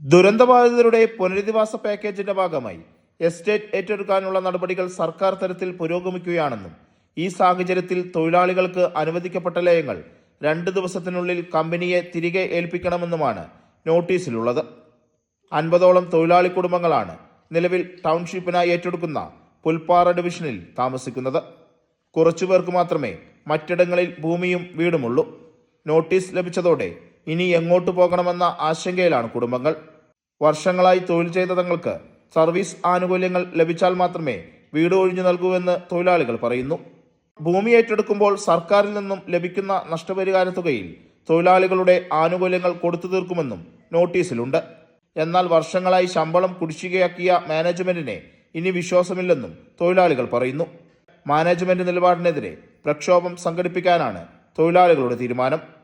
ദുരന്തബാധിതരുടെ പുനരധിവാസ പാക്കേജിന്റെ ഭാഗമായി എസ്റ്റേറ്റ് ഏറ്റെടുക്കാനുള്ള നടപടികൾ സർക്കാർ തലത്തിൽ പുരോഗമിക്കുകയാണെന്നും ഈ സാഹചര്യത്തിൽ തൊഴിലാളികൾക്ക് അനുവദിക്കപ്പെട്ട ലയങ്ങൾ രണ്ട് ദിവസത്തിനുള്ളിൽ കമ്പനിയെ തിരികെ ഏൽപ്പിക്കണമെന്നുമാണ് നോട്ടീസിലുള്ളത്. അൻപതോളം തൊഴിലാളി കുടുംബങ്ങളാണ് നിലവിൽ ടൗൺഷിപ്പിനായി ഏറ്റെടുക്കുന്ന പുൽപ്പാറ ഡിവിഷനിൽ താമസിക്കുന്നത്. കുറച്ചുപേർക്ക് മാത്രമേ മറ്റിടങ്ങളിൽ ഭൂമിയും വീടുമുള്ളൂ. നോട്ടീസ് ലഭിച്ചതോടെ ഇനി എങ്ങോട്ട് പോകണമെന്ന ആശങ്കയിലാണ് കുടുംബങ്ങൾ. വർഷങ്ങളായി തൊഴിൽ ചെയ്ത തങ്ങൾക്ക് സർവീസ് ആനുകൂല്യങ്ങൾ ലഭിച്ചാൽ മാത്രമേ വീട് ഒഴിഞ്ഞു നൽകൂവെന്ന് തൊഴിലാളികൾ പറയുന്നു. ഭൂമി ഏറ്റെടുക്കുമ്പോൾ സർക്കാരിൽ നിന്നും ലഭിക്കുന്ന നഷ്ടപരിഹാര തുകയിൽ തൊഴിലാളികളുടെ ആനുകൂല്യങ്ങൾ കൊടുത്തു തീർക്കുമെന്നും നോട്ടീസിലുണ്ട്. എന്നാൽ വർഷങ്ങളായി ശമ്പളം കുടിശ്ശികയാക്കിയ മാനേജ്മെന്റിനെ ഇനി വിശ്വാസമില്ലെന്നും തൊഴിലാളികൾ പറയുന്നു. മാനേജ്മെന്റ് നിലപാടിനെതിരെ പ്രക്ഷോഭം സംഘടിപ്പിക്കാനാണ് തൊഴിലാളികളുടെ തീരുമാനം.